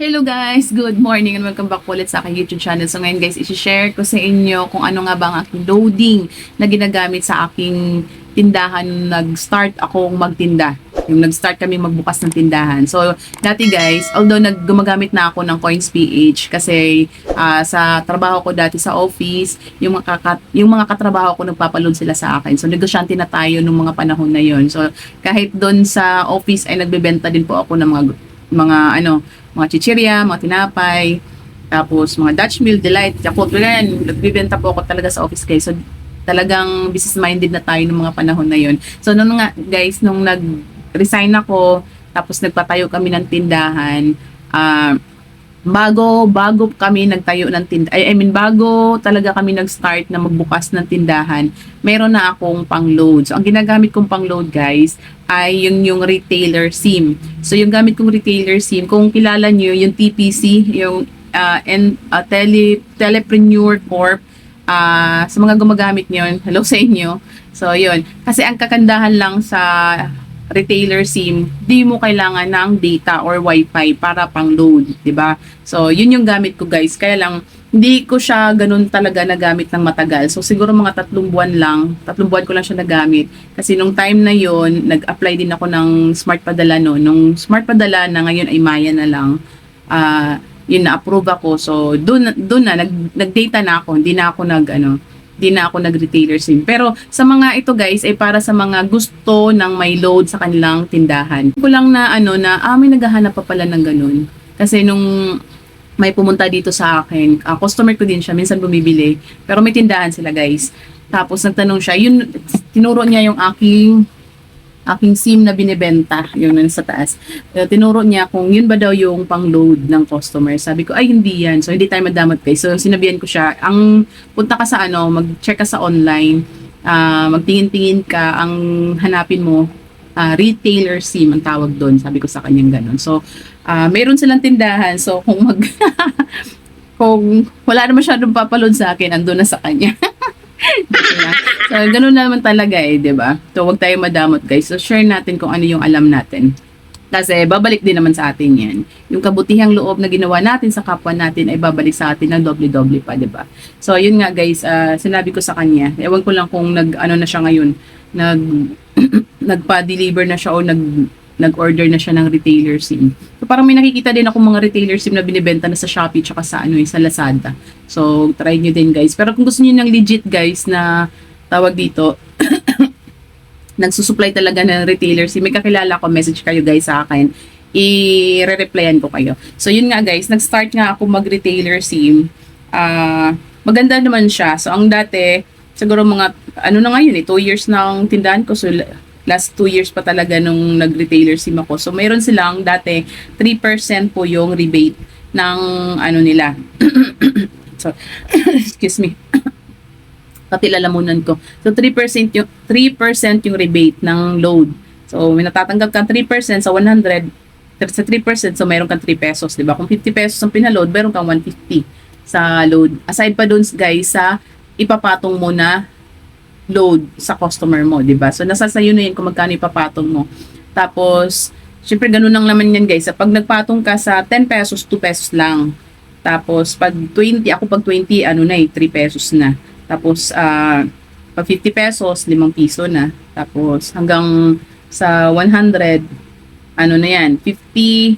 Hello guys! Good morning and welcome back ulit sa aking YouTube channel. So ngayon guys, isi-share ko sa inyo kung ano nga ba ang aking loading na ginagamit sa aking tindahan nag-start akong magtinda. Yung nag-start kami magbukas ng tindahan. So dati guys, although nag gumagamit na ako ng Coins PH kasi ah, sa trabaho ko dati sa office, yung mga, kakat- yung mga katrabaho ko nagpapaload sila sa akin. So negosyante na tayo nung mga panahon na yon. So kahit doon sa office ay nagbebenta din po ako ng mga mga ano mga chichirya, mga tinapay, tapos mga Dutch Mill, Delight, Yakult, yan. Nagbibenta po ako talaga sa office guys. So, talagang business-minded na tayo ng mga panahon na yon. So, nung nga, guys, nung nag-resign ako, tapos nagpatayo kami ng tindahan, ah, bago bago kami nagtayo ng tindahan, I, mean bago talaga kami nag-start na magbukas ng tindahan, meron na akong pang-load. So ang ginagamit kong pang-load guys ay yung yung retailer SIM. So yung gamit kong retailer SIM, kung kilala niyo yung TPC, yung uh, and uh, tele Telepreneur Corp ah, sa mga gumagamit niyon, hello sa inyo. So yun, kasi ang kakandahan lang sa retailer SIM, di mo kailangan ng data or wifi para pang load, ba? So, yun yung gamit ko guys. Kaya lang hindi ko siya ganun talaga nagamit ng matagal. So, siguro mga tatlong buwan lang, tatlong buwan ko lang siya nagamit. Kasi nung time na yon nag-apply din ako ng Smart Padala no. Nung Smart Padala na ngayon ay Maya na lang, ah yun na-approve ako. So, doon na nag nag-data na ako, hindi na ako nag ano, di na ako nag-retailer SIM. Pero sa mga ito guys ay para sa mga gusto ng may load sa kanilang tindahan. Ko lang na ano na ah, may naghahanap pa pala ng ganun. Kasi nung may pumunta dito sa akin, ah, customer ko din siya, minsan bumibili. Pero may tindahan sila guys. Tapos nagtanong siya, yun, tinuro niya yung aking aking SIM na binibenta, yung nasa taas. Uh, tinuro niya kung yun ba daw yung pang-load ng customer. Sabi ko, ay hindi yan. So, hindi tayo madamot guys. So, sinabihan ko siya, ang punta ka sa ano, mag-check ka sa online, ah, magtingin-tingin ka, ang hanapin mo, ah, retailer SIM ang tawag doon. Sabi ko sa kanyang ganun. So, ah, meron silang tindahan. So, kung mag... kung wala na masyadong papaload sa akin, andun na sa kanya. So, ganun naman talaga eh, di ba? So, wag tayo madamot guys. So, share natin kung ano yung alam natin. Kasi babalik din naman sa atin yan. Yung kabutihang loob na ginawa natin sa kapwa natin ay babalik sa atin ng doble-doble pa, di ba? So, yun nga guys, ah, sinabi ko sa kanya. Ewan ko lang kung nag, ano na siya ngayon, nag, nagpa-deliver na siya o nag, nag-order na siya ng retailer SIM. So, parang may nakikita din ako mga retailer SIM na binibenta na sa Shopee tsaka sa, ano, eh, sa Lazada. So, try nyo din guys. Pero kung gusto niyo ng legit guys na tawag dito, nagsusupply talaga ng retailer SIM, may kakilala ko, message kayo guys sa akin, i-re-replyan ko kayo. So, yun nga guys, nag-start nga ako mag-retailer SIM. Ah, maganda naman siya. So, ang dati, siguro mga, ano na ngayon eh, 2 years na ang tindahan ko. So, last 2 years pa talaga nung nag-retailer SIM ako. So, meron silang dati 3% po yung rebate ng ano nila. so, excuse me. Pati lalamunan ko. So, 3% yung, 3% yung rebate ng load. So, may natatanggap ka 3% sa 100, sa 3%, so mayroon kang 3 pesos, di ba? Kung 50 pesos ang pinaload, meron kang 150 sa load. Aside pa dun, guys, sa ipapatong mo na load sa customer mo, di ba? So, nasa sayo na yun kung magkano ipapatong mo. Tapos, syempre, ganun lang naman yan, guys. Pag nagpatong ka sa 10 pesos, 2 pesos lang. Tapos, pag 20, ako pag 20, ano na eh, 3 pesos na. Tapos, ah, pag 50 pesos, 5 piso na. Tapos, hanggang sa 100, ano na yan, 50,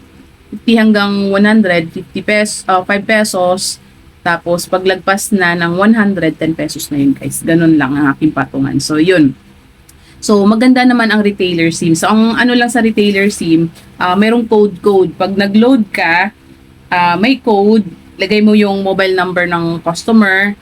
50 hanggang 100, 50 pesos, 5 pesos, tapos paglagpas na ng 110 pesos na yun guys. Ganun lang ang aking patungan. So yun. So maganda naman ang retailer SIM. So ang ano lang sa retailer SIM, ah merong code code. Pag nag-load ka, ah, may code, lagay mo yung mobile number ng customer.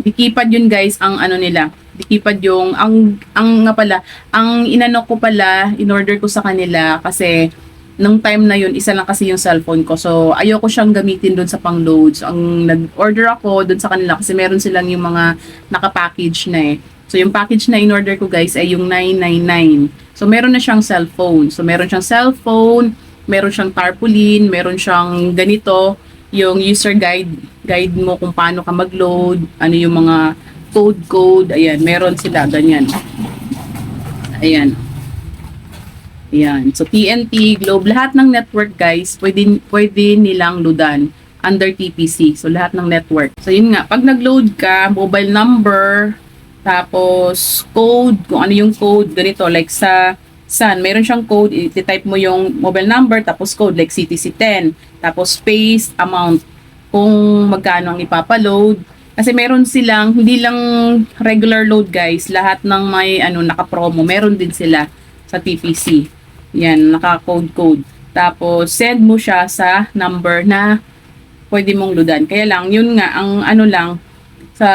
Dikipad yun guys ang ano nila. Dikipad yung ang ang nga pala, ang inano ko pala, in order ko sa kanila kasi nung time na yun, isa lang kasi yung cellphone ko. So, ayoko siyang gamitin doon sa pang-load. Ang nag-order ako doon sa kanila kasi meron silang yung mga naka-package na eh. So, yung package na in-order ko guys ay yung 999. So, meron na siyang cellphone. So, meron siyang cellphone, meron siyang tarpaulin, meron siyang ganito, yung user guide, guide mo kung paano ka mag-load, ano yung mga code-code, ayan, meron sila, ganyan. Ayan. Yan. So, TNT, Globe, lahat ng network guys, pwede, pwede nilang loadan under TPC. So, lahat ng network. So, yun nga. Pag nag-load ka, mobile number, tapos code, kung ano yung code, ganito, like sa Sun, meron siyang code, i-type mo yung mobile number, tapos code, like CTC10, tapos space, amount, kung magkano ang ipapaload. Kasi meron silang, hindi lang regular load guys, lahat ng may ano, naka-promo, meron din sila sa TPC. Yan, naka-code-code. Tapos, send mo siya sa number na pwede mong loadan. Kaya lang, yun nga, ang ano lang, sa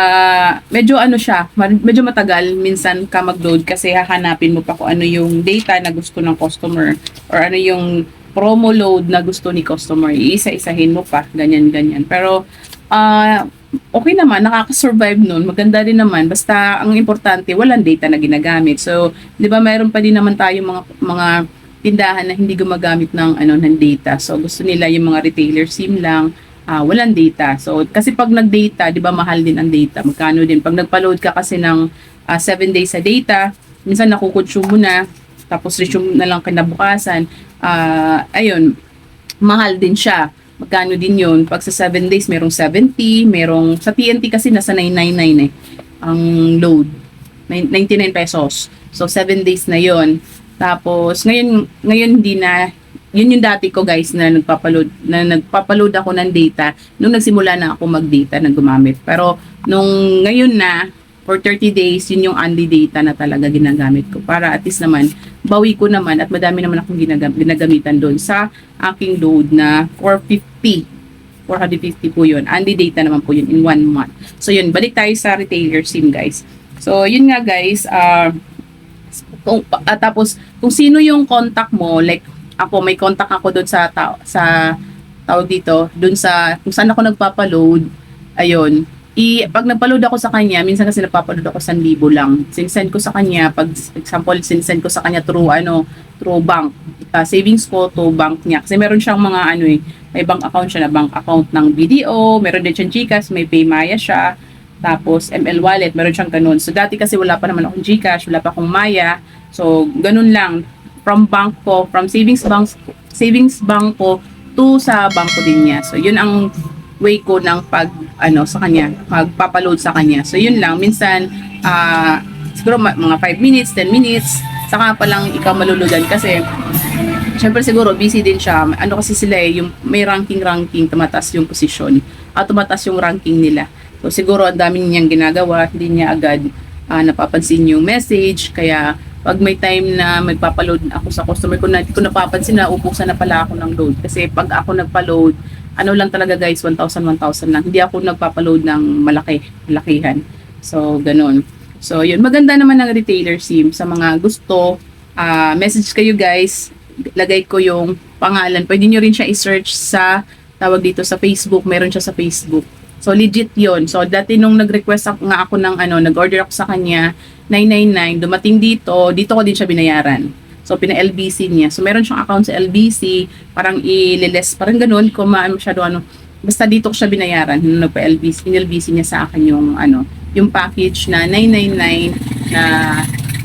medyo ano siya, medyo matagal minsan ka mag-load kasi hahanapin mo pa kung ano yung data na gusto ng customer or ano yung promo load na gusto ni customer. Iisa-isahin mo pa, ganyan-ganyan. Pero ah okay naman, nakaka-survive nun. Maganda din naman. Basta ang importante, walang data na ginagamit. So, 'di ba, mayroon pa din naman tayo mga mga tindahan na hindi gumagamit ng ano ng data. So, gusto nila yung mga retailer SIM lang ah walang data. So, kasi pag nag-data, di ba, mahal din ang data. Magkano din. Pag nagpa-load ka kasi ng 7 days sa data, minsan nakukonsume mo na, tapos resume na lang kinabukasan, ah ayun, mahal din siya. Magkano din yun? Pag sa 7 days, merong 70, merong, sa TNT kasi nasa 999 eh, ang load. Nine- 99 pesos. So, 7 days na yon Tapos, ngayon, ngayon hindi na, yun yung dati ko guys na nagpapaload, na nagpapaload ako ng data nung nagsimula na ako mag-data na gumamit. Pero, nung ngayon na, for 30 days, yun yung only data na talaga ginagamit ko. Para at least naman, bawi ko naman at madami naman akong ginagam- ginagamitan doon sa aking load na 450. 450 po yun. Only data naman po yun in one month. So yun, balik tayo sa retailer SIM guys. So yun nga guys, ah kung, ah, tapos kung sino yung contact mo, like ako may contact ako doon sa tao, sa tawag dito, doon sa kung saan ako nagpapa-load, ayun, i pag nagpa-load ako sa kanya, minsan kasi nagpapa-load ako 1,000 lang. Sinsend ko sa kanya, pag example, sinsend ko sa kanya through ano, through bank, ah, savings ko to bank niya. Kasi meron siyang mga ano eh, may bank account siya na bank account ng BDO, meron din siyang Gcash, may Paymaya siya, tapos ML Wallet, meron siyang ganun. So dati kasi wala pa naman akong Gcash, wala pa akong Maya. So ganun lang from bank ko, from savings bank savings bank ko to sa bangko din niya. So yun ang way ko ng pag ano sa kanya, magpapaload sa kanya. So yun lang minsan ah siguro mga 5 minutes, 10 minutes saka pa lang ikaw maluludan kasi Siyempre siguro busy din siya. Ano kasi sila eh, yung may ranking-ranking, tumataas yung position. At tumataas yung ranking nila. So siguro ang dami niyang ginagawa, hindi niya agad ah, napapansin yung message. Kaya pag may time na magpapaload ako sa customer ko na ko napapansin na ubusan na pala ako ng load. Kasi pag ako nagpa-load, ano lang talaga guys, 1,000, 1,000 lang. Hindi ako nagpapaload ng malaki, malakihan. So, ganun. So, yun. Maganda naman ng retailer SIM sa mga gusto. ah message kayo guys. Lagay ko yung pangalan. Pwede nyo rin siya i-search sa tawag dito sa Facebook. Meron siya sa Facebook. So, legit yon So, dati nung nag-request ako, nga ako ng ano, nag-order ako sa kanya, 999, dumating dito, dito ko din siya binayaran. So, pina-LBC niya. So, meron siyang account sa LBC, parang i-less, parang ganun, kung ma- masyado ano, basta dito ko siya binayaran, nung nagpa-LBC, in-LBC niya sa akin yung, ano, yung package na 999 na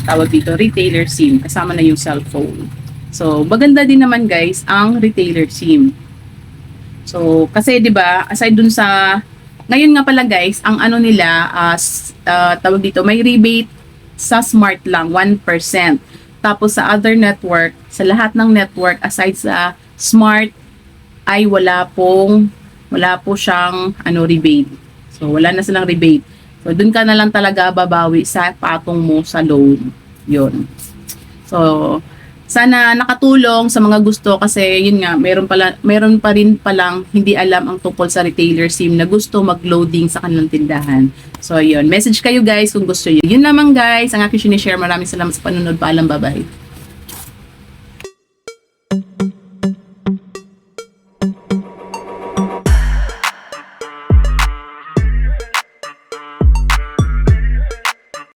tawag dito, retailer SIM, kasama na yung cellphone. So, maganda din naman guys, ang retailer SIM. So, kasi 'di ba, aside dun sa ngayon nga pala guys, ang ano nila as tawag dito, may rebate sa Smart lang 1%. Tapos sa other network, sa lahat ng network aside sa Smart ay wala pong wala po siyang ano rebate. So wala na silang rebate. So dun ka na lang talaga babawi sa patong mo sa loan. 'Yon. So sana nakatulong sa mga gusto kasi yun nga meron pala meron pa rin palang hindi alam ang tungkol sa retailer SIM na gusto mag-loading sa kanilang tindahan. So yun, message kayo guys kung gusto yun. Yun lamang guys, ang aking sinishare. Maraming salamat sa panonood. Paalam, bye-bye.